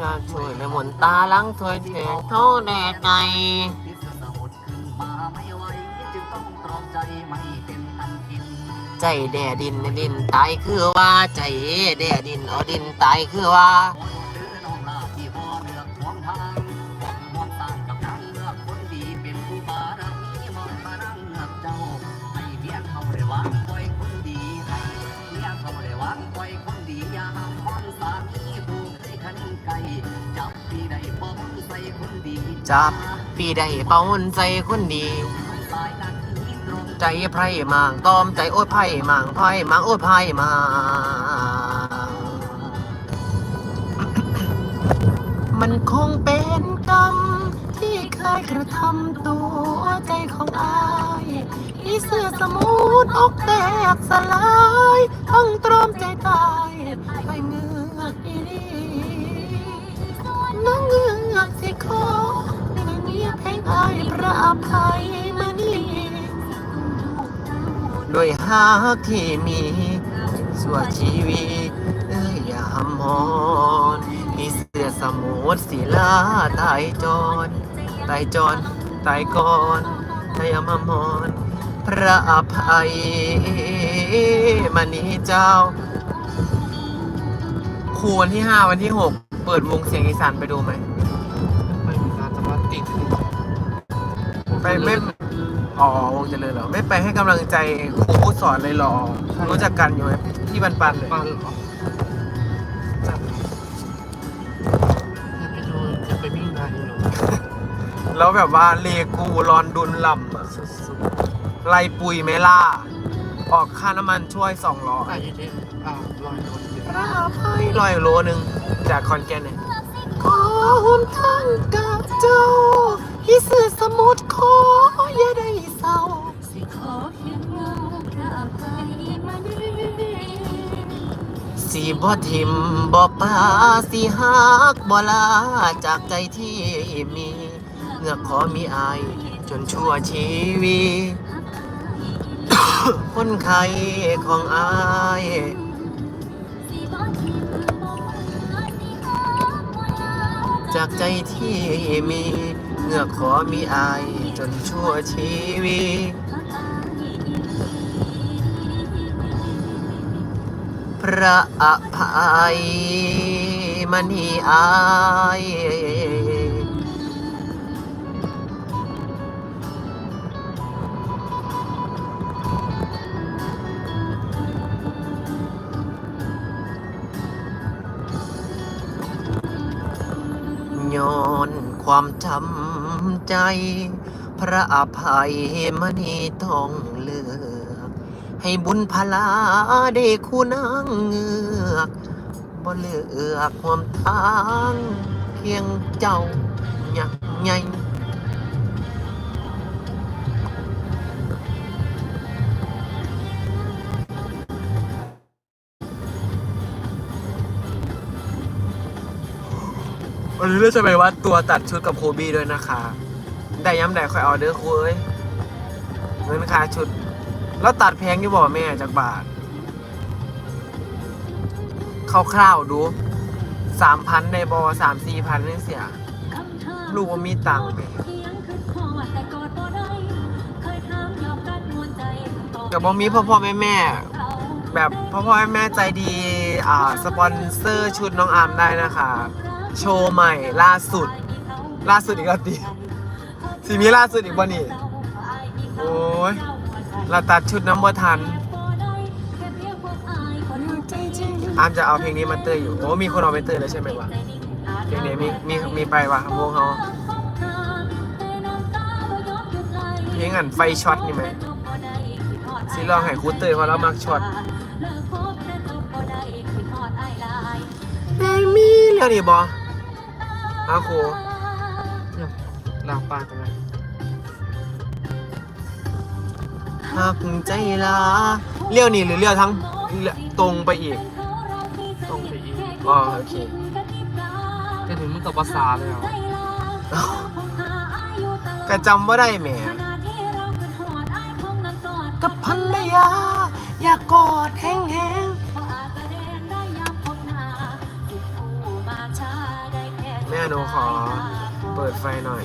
ชาช่วยในหมุนตาลังถวยแทงโทษแดดไงพิษสะบดขึ้นมาไม่ไหวจึงต้องตรอมใจไม่เป็นอันกิน ใจแด่ดินดินตายคือว่า ใจแด่ดินเอาดินตายคือว่า จับปีได้เป้าหุ่นใจคนดีสายนั้นที่ตรงใจไพร่มางตอมใจโอ้ยไพ่มางไพ่มางโอ้ยไพ่มางมันคงเป็นกรรมที่เคยกระทำตัวใจของอายที่เสื้อสมุดอกแตกสลายต้องตรอมใจตายไปเงือกอีนีน้องเงือก ลักสิขอในเงียบเพลงอายพระอภัยมานีด้วยฮักที่มีส่วนชีวิตเอ้ยอย่าหำมอนมีเสือสมุทรศิลาตายจรตายจรตายก่อนทยามมอนพระอภัยมณีเจ้าครูวันที่5วันที่6เปิดวงเสียงอีสานไปดูไหม ไปไม่อ๋อวงเจริญเหรอไม่ไปให้กำลังใจครูผู้สอนเลยเหรอ รู้จักกันอยู่ไหมที่ปันปันๆเลยบ้านเหรอจัดจะไปดูจะไปวิ่งได้อยู่หรอแล้วแบบว่าเลกูรอนดุนลำอะสุดไล่ปุยเมล่า ออกค่าน้ำมันช่วยสองล้อๆอะอยู่ที่อ่าลอยโดนเยอะพระอภัยลอยโลนึงจากคอนแกนเนี่ยขอห่วมทางกับเจ้า ที่สื่อสมุดขออย่าได้เศร้า สิขอเพียงเงาพระอภัยมาดีสีบ่ทิมบ่ป้าสีหักบ่ลาจากใจที่มีเงือกขอมีอาย จนชั่วชีวิตคนไข้ของอายสิบ่ทิมบ่เมื่อสิขอบ่ลาจากใจที่มี เงือกขอมีอายจนชั่วชีวิตพระอภัยมณีอายย้อนความจำ ใจ พระอภัยมณีต้องเลือกให้บุญพลาได้คู่นางเงือกบ่เลือกความทาง เพียงเจ้า ยักใหญ่ วันนี้เราจะไปวัดตัวตัดชุดกับโคบี้ด้วยนะคะ ได้ย้ำได้ค่อยเอเดอครูเอ้ยเงินค่าชุด แล้วตัดแพงอยู่บ่แม่จากบาทคร่าวๆดูสามพันในบอสามสี่พันนี่เสีย ลูกว่ามีตังค์ไหมกับบ่มีพ่อพ่อแม่แม่แบบพ่อพ่อแม่ใจดี อ่า สปอนเซอร์ชุดน้องอาร์มได้นะคะ โชว์ใหม่ล่าสุด ล่าสุดอีกแล้วติสีมีล่าสุดอีกบ่นี่โอ้ยเราตัดชุดน้ำบ่ทันอาร์มจะเอาเพลงนี้มาเตยอยู่ โอ้มีคนเอาไปเตยแล้วใช่ไหมวะเพลงนี้มีมีมีไปวะวงเขาเพลงอันไฟช็อตนี่ไหมสิลองให้ครูเตยเพราะเรามักช็อตเพลงมีเรื่องนี้บอ อาครูเนี่ยลางปลาตรงไหนหักใจลาเลี้ยวนี่หรือเลี้ยวทั้งเลี้ยวตรงไปอีกต้องไปอีกอ๋อโอเคจะถึงมึงกับภาษาเลยเหรอก็จำว่าได้แหมกับพันรยา อยากกอดแห้ง หนูขอเปิดไฟหน่อย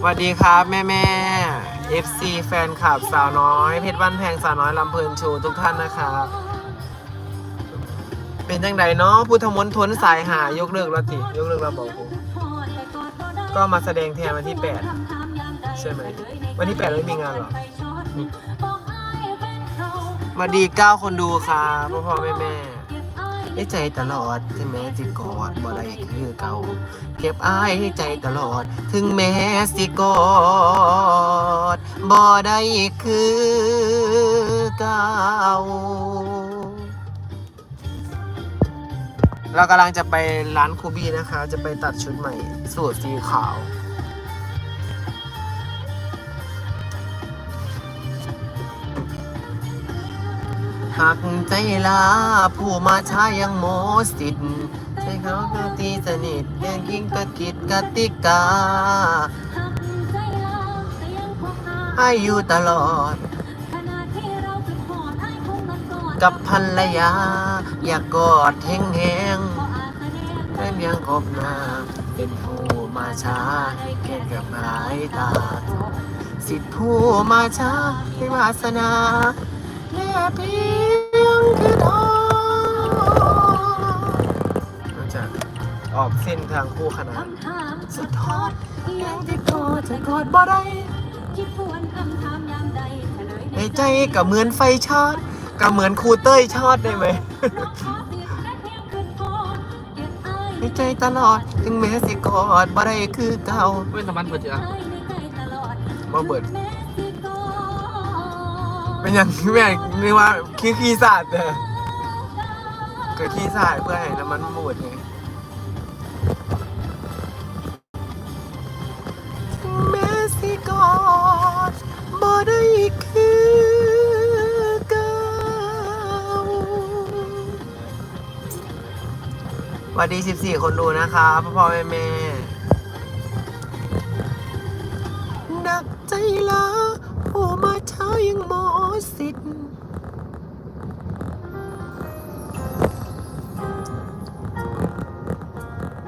สวัสดีครับแม่แม่ FC แฟนคลับสาวน้อย เพชรบ้านแพงสาวน้อยลำเพลินชูทุกท่านนะครับ เป็นจังไดเนาะพุทธมนตรสายหายกเลิกแล้วทียกเลิกแล้วบอกผมก็มาแสดงแทนวันที่ 8 ใช่ไหม วันที่ 8 ไม่มีงานหรอมาดี 9 คนดูครับพ่อพ่อแม่แม่ ให้ใจตลอดถึงแม้สิกอดบ่ได้คือเก่าเก็บอายใใจตลอด ถึงแม้สิกอดบ่ได้คือเก่าเรากำลังจะไปร้านคูบี้นะคะ จะไปตัดชุดใหม่สูตรสีขาว หักใจลาผู้มาช้ายังโมสิทธิ์ใช่เขาคือตีสนิทเรียงยิ่งกะกิดกติกาให้อยู่ตลอด กับภรรยา อยากกอดแห้งๆแต่เพียงคบหน้าเป็นผู้มาช้าแค่กับหายตา สิทธิผู้มาช้าเป็นวาสนา แค่เพียงคือทองเราจะออกเส้นทางคู่ขนานสุดทอดยังที่กอดจะกอดบ่ได้คิดทวนคำถามยามใดเฉลยในใจก็เหมือนไฟช็อตก็เหมือนครูเต้ยช็อตได้ไหม น้องขอติดแค่เพียงคืนพอเก็บอ้ายในใจตลอด ถึงแม้สิกอดบ่ได้คือเก่าเว้นสมันเปิดจ้ะอ้ายในใจตลอดมาเบิด แม้สิกอด เป็นอย่างแม่นึกว่าขี้ขี้สาดเด้อเกิดขี้สาดเพื่อให้น้ำมันหมดไงถึงแม้สิกอดบ่ได้คือเก่าวัสดี 14 คนดูนะคะพ่อพ่อแม่แม่นักใจลาผู้มา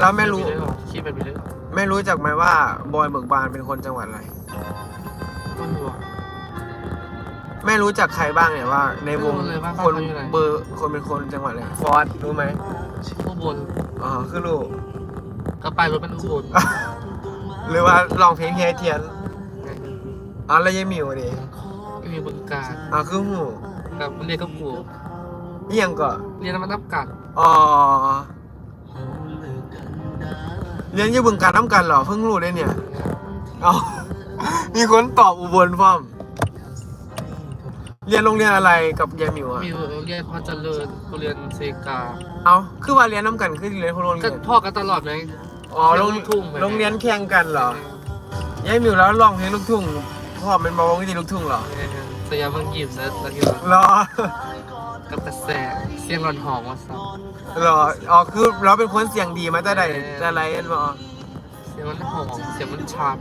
เราไม่รู้ คิดไปเรื่อยไม่รู้จักไหมว่าบอยเบิกบานเป็นคนจังหวัดอะไรมันหัวไม่รู้จักใครบ้างเนี่ยว่า ในวงไม่รู้เลยว่าคนเขาอยู่ไหน เบอร์คนเป็นคนจังหวัดอะไรฟอร์ดรู้ไหมผู้บนอ๋อคือรู้ ก็ไปรถเป็นอุบลหรือว่าลองเพลงเฮียเทียนอ๋อแล้วยายหมิวดิก็มีบึงการอ๋อคือหูกับเรียนกับกูเอียงก็เรียนมันนับกัดอ๋อ เรียนอยู่บึงการน้ำกันเหรอเพิ่งรู้ได้เนี่ยอ๋อมีคนตอบอุบลพ่อม เรียนโรงเรียนอะไรกับยายหมิวอะมีเรียนพอเจริญกูเรียนเซกาเอาคือว่าเรียนน้ำกันคือเรียนคนละโรงก็เรียนพ่อกันตลอดเลยอ๋อโรงเรียนลูกทุ่งไหม โรงเรียนแข่งกันเหรอยายหมิวแล้วร้องเพลงลูกทุ่งพ่อเป็นมาวงดนตรีลูกทุ่งเหรอ สยามบังยิมนะแล้วที่เหรอ กับกระแสเสียงรอนหองว่าซับเหรออ๋อคือเราเป็นคนเสียงดีมาแต่ใดแต่ไรเอ็นบอเสียงมันหอมเสียงมันชาร์ป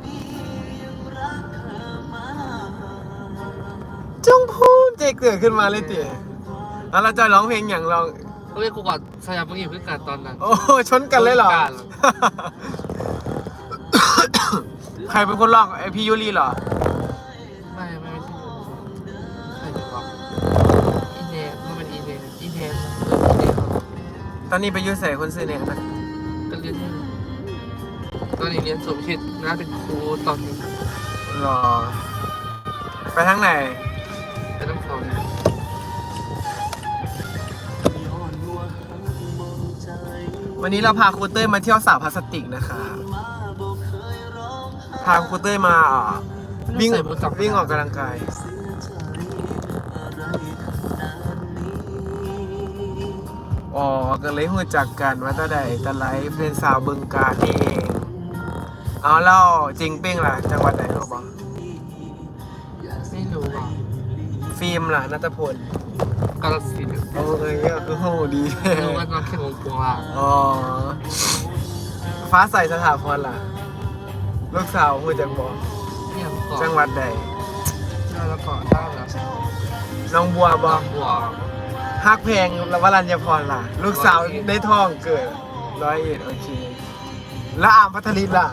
จงภูมิใจเกิดขึ้นมาเลยติแล้วเราจะร้องเพลงอย่างเราก็เรียกกูก่อนสยามบังยิมคือการตอนนั้น โอ้ชนกันเลยเหรอชนกันใครเป็นคนร้องไอพี่ยูรีเหรอ ตอนนี้ไปอยูใส่คนซื้อเนี่ยนะก็เรียนที่ตอนนี้เรียนสมคิดน่าเป็นครูตอนนี้หรอ ไปทางไหนเป็นน้ำเขาเนี่ยวันนี้เราพาครูเต้ยมาเที่ยวสระพลาสติกนะคะ พาครูเต้ยมาอ่าวิ่งวิ่งออกกำลังกาย อ๋อก็เลยหูจักกันว่าตาใดตาไหลเป็นสาวบึงการนี่เอง เอาเล่าจริงเป้งล่ะ จังหวัดไหนเขาบอกไม่รู้อะฟิล์มล่ะนัตพลกาลสินธุ์โอ้เอ้ยก็คือโหดีไม่รู้ว่าน้องแข่งวงปวงอะอ๋อฟ้าใสสถาพรล่ะ ลูกสาวหูจักบอกเนี่ยก่อนจังหวัดใดแล้วก็ต้าแล้วน้องบัวบต้าอกบัว ฮักเพลงแล้ววรัญญพรล่ะ ลูกสาวได้ท้องเกิดร้อยเอ็ดโอเค แล้วอาร์มพัทลินล่ะ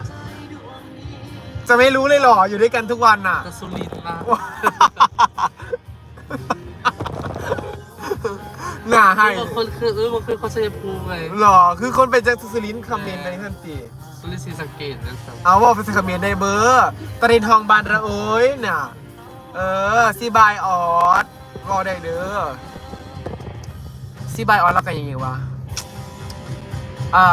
จะไม่รู้เลยเหรอ อยู่ด้วยกันทุกวันน่ะกระสุรินทร์มาหน้าให้บางคนคือเออบางคนเขาใช้ภูมิเลยหรอ คือคนไปจากสุรินทร์คอมเมนต์ในทันทีสุรินทร์ศรีสะเกดนะครับเอาว่าไปคอมเมนต์ในเบอร์ตรินทองบานระโอยน่ะ เออซีบายออสรอได้เด้อ ซีบายออสแล้วกันยังไงวะอ่า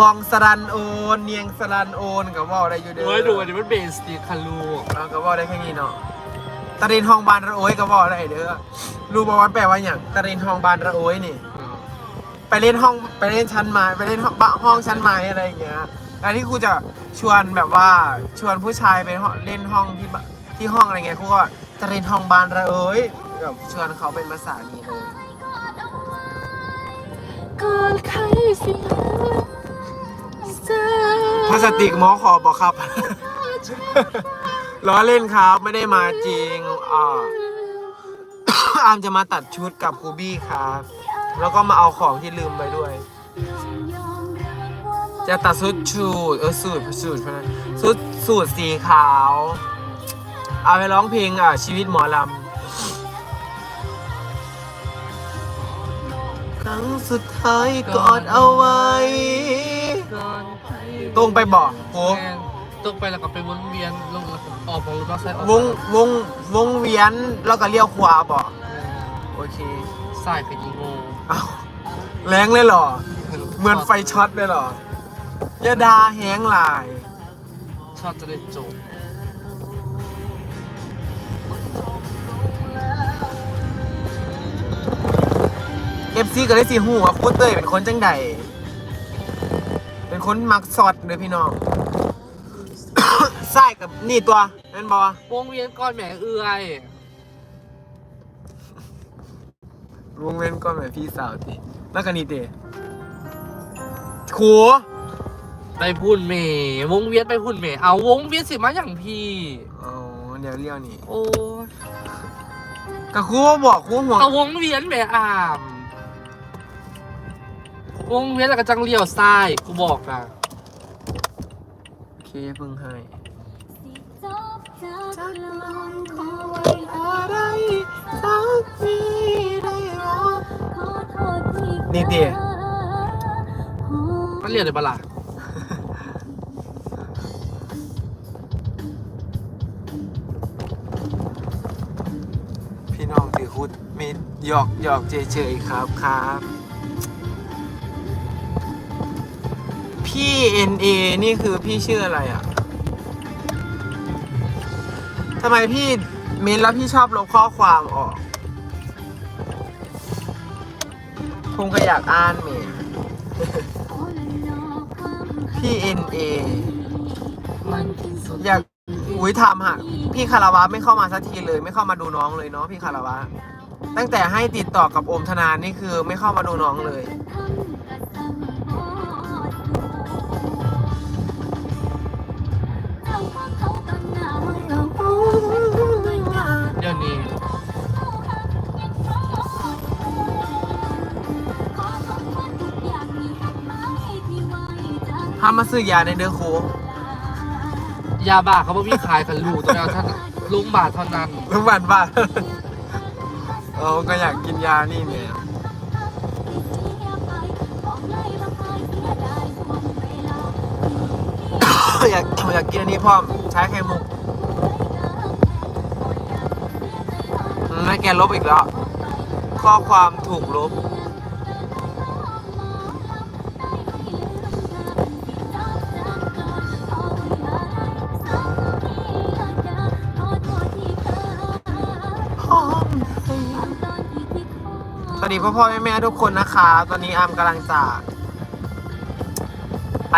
บองสรันโอนเนียงสรันโอนกับว่าได้อยู่เด้อโอ้ยดูอันนี้มันเบสตีคารูเอาก็ว่าได้แค่นี้เนาะตรินทองบานระโอยก็ว่าได้เด้อรู้บอกว่าแปลว่าอย่างตรินทองบานระโอยนี่ ไปเล่นห้องไปเล่นชั้นไม้ไปเล่นห้องบ้านห้องชั้นไม้อะไรอย่างเงี้ยแล้วที่ครูจะชวนแบบว่าชวนผู้ชายไปห้องเล่นห้องที่บ้านที่ห้องอะไรเงี้ยครูก็จะเล่นห้องบานระเอ้ยแบบชวนเขาเป็นภาษานี้เลย ก่อนใครสิหาพลาสติกหมอขอบอกครับ ล้อเล่นครับไม่ได้มาจริงอ่าอามจะมาตัดชุดกับครูบี้ครับ แล้วก็มาเอาของที่ลืมไปด้วย จะตัดชุดชูดเออสูตรสูตรพนันชุดสูตรสีขาว เอาไปร้องเพลงอะชีวิตหมอลำ รั้งสุดท้ายกอดเอาไว้ตรงไปบอกโอ้แม่นตรงไปแล้วก็ไปวนเวียนลงแล้วก็ออกของรถบัสไซค์ออกวงวงวงเวียนแล้วก็เลี้ยวขวาบอกโอเคสายเป็นอีโง่เอาแรงเลยเหรอ เหมือนไฟช็อตเลยเหรออยาดาแห้งหลาย ชอบจะได้จบ เอฟซีก็ได้สีหูว่าครูเต้ยเป็นคนจังใดเป็นคนมักสอดเลยพี่น้องใส่กับนี่ตัวนั่นบอวงเวียนก้อนแหมเอื้อยวงเว้นก่อนแบบพี่สาวติแล้วก็นี่เตครูไปพุ่นเมวงเวียนไปพุ่นเมเอาวงเวียนสิมาอย่างพี่อ๋อเดี๋ยวเลี้ยวนี่ โอ้ยกับครูบอกครูหัวเอาวงเวียนแหมอาม วงเวียนแล้วก็จังเลี้ยวซ้ายกูบอกนะโอเคเพิ่งให้จากลมขอไว้อะไรสักทีได้รับขอโทษที่นี่เตมันเรียกเลยปะล่ะพี่น้องถือคุดมีหยอกหยอกเฉยๆครับครับ พี่ NA นี่คือพี่ชื่ออะไรอะทำไมพี่เมนแล้วพี่ชอบลบข้อความออกคงก็อยากอ่านเมนพี่ NA มันที่สุดอยากอุ้ยถามหาพี่คาราวะไม่เข้ามาสักทีเลย ไม่เข้ามาดูน้องเลยเนาะพี่คาราวะ ตั้งแต่ให้ติดต่อกับโอมธนานี่คือไม่เข้ามาดูน้องเลย ห้ามมาซื้อยาในเดือครูยาบ้าเขาบอกพี่ขายกันลูกตัวเดียวท่านลุงบาทเท่านั้นโรงพยาบาลบ้าเออก็อยากกินยานี่เนี่ย อยากอยากกินอันนี้พ่อมใช้ไข่มุกอืมให้แกลบอีกแล้ว ข้อความถูกลบ วัสดีพ่อพ่อแม่แม่ทุกคนนะคะ ตอนนี้อามกำลังจะไป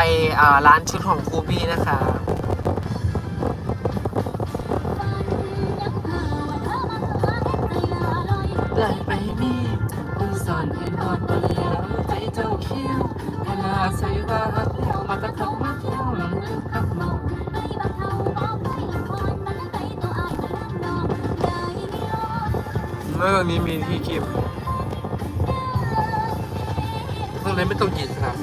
ร้านชุดของครูบี้นะคะไหลไปมีคุณสอนให้นอนนเหลียวใจเจ้าเขี้ยวเวลาใส่ว่าหักเดียวมาตะขับมาเที่ยวหลังลึกขับลงเมื่อนี้มีที่คลิป นั้ไม่ต้องกินครับ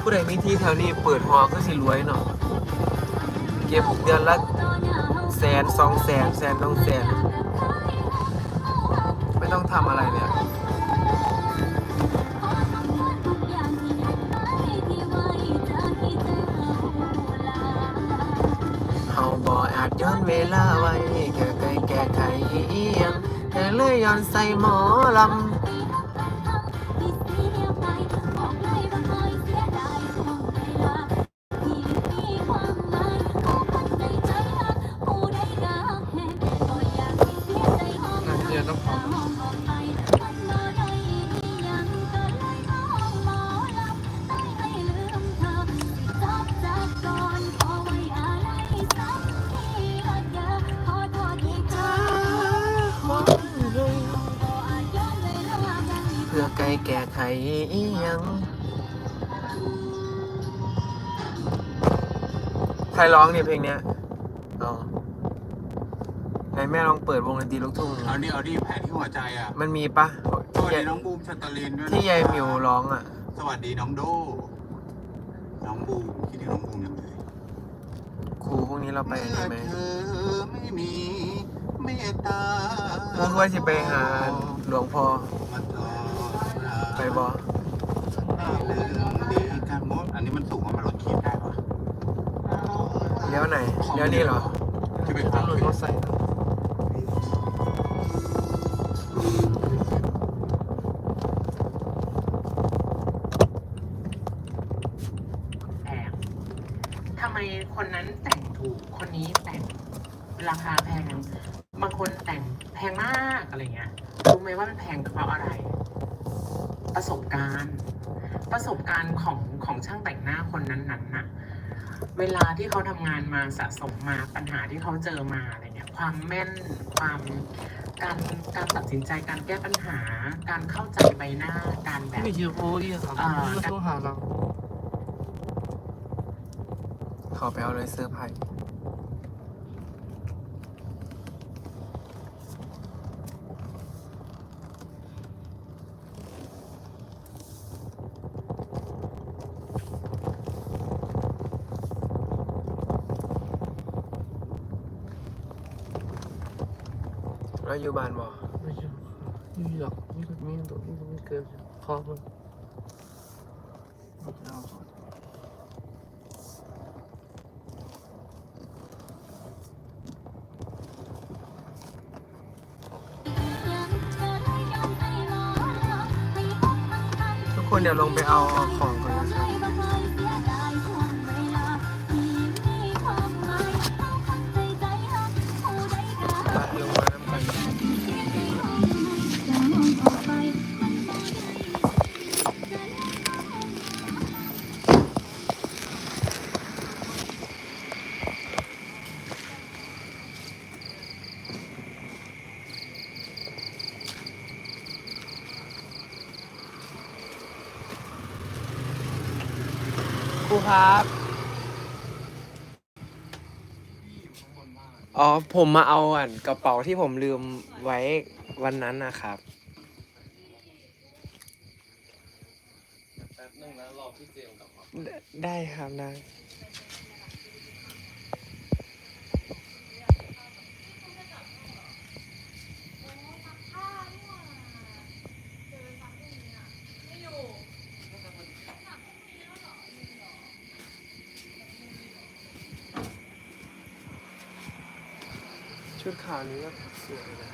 ผู้ใดมีที่แถวนี้เปิดหอก็สิรวยเนาะเก็บเดือนละแสนสองแสนแสนสองแสน ไม่ต้องทำอะไรเนี่ย ย้อนเวลาไว้แค่ไกลแก้ไขอีหยังเธอเลยย้อนใส่หมอลำ แก้ไขอีหยังใครร้องเนี่ยเพลงเนี้ยอ๋อไหนแม่ลองเปิดวงดนตรีลูกทุ่งเอาดิเอาดิแผลที่หัวใจอะมันมีปะสวัสที่ดียายน้องบูมชัตตลินด้วยนะที่ยายหมิวร้องอะ สวัสดีน้องโด น้องบูมคิดถึงน้องบูมยังไงครูพวกนี้เราไปอันนี้ไหมเธอไม่มีเมตตา พวกว่าสิไปหาหลวงพ่อมา ทอราไปบอเรื่องดีกันหมดอันนี้มันสูงว่ามันลดขีดได้ปะเลี้ยวไหนเลี้ยวนี่เหรอที่ไปต้อทางงหลุดขึ้นรถใส่แพงทำไมคนนั้นแต่งถูก คนนี้แต่งราคาแพง บางคนแต่งแพงมากอะไรเงี้ย รู้ไหมว่ามันแพงเพราะอะไร ประสบการณ์ ประสบการณ์ของของช่างแต่งหน้าคนนั้นๆน่ะเวลาที่เขาทำงานมาสะสมมาปัญหาที่เขาเจอมาอะไรเงี้ยความแม่นความการการตัดสินใจการแก้ปัญหา การเข้าใจใบหน้าการแบบไม่ยืมโอ้ยครับไม่ต้องหาเราขอไปเอาเลยเสื้อร์ไผ่แล้วอยู่บ้านบ่ไม่ยืมนี่หรอกนี่ก็มีตัวนี่ก็ไม่เกินคอมันเอาก่อนทุกคนเดี๋ยวลงไปเอาของ ผมมาเอาอะกระเป๋าที่ผมลืมไว้วันนั้นนะครับแป๊บนึงนะรอพี่เจมส์กลับมา ได้ได้ครับได้ ชุดขาวนี้ก็สวยนะ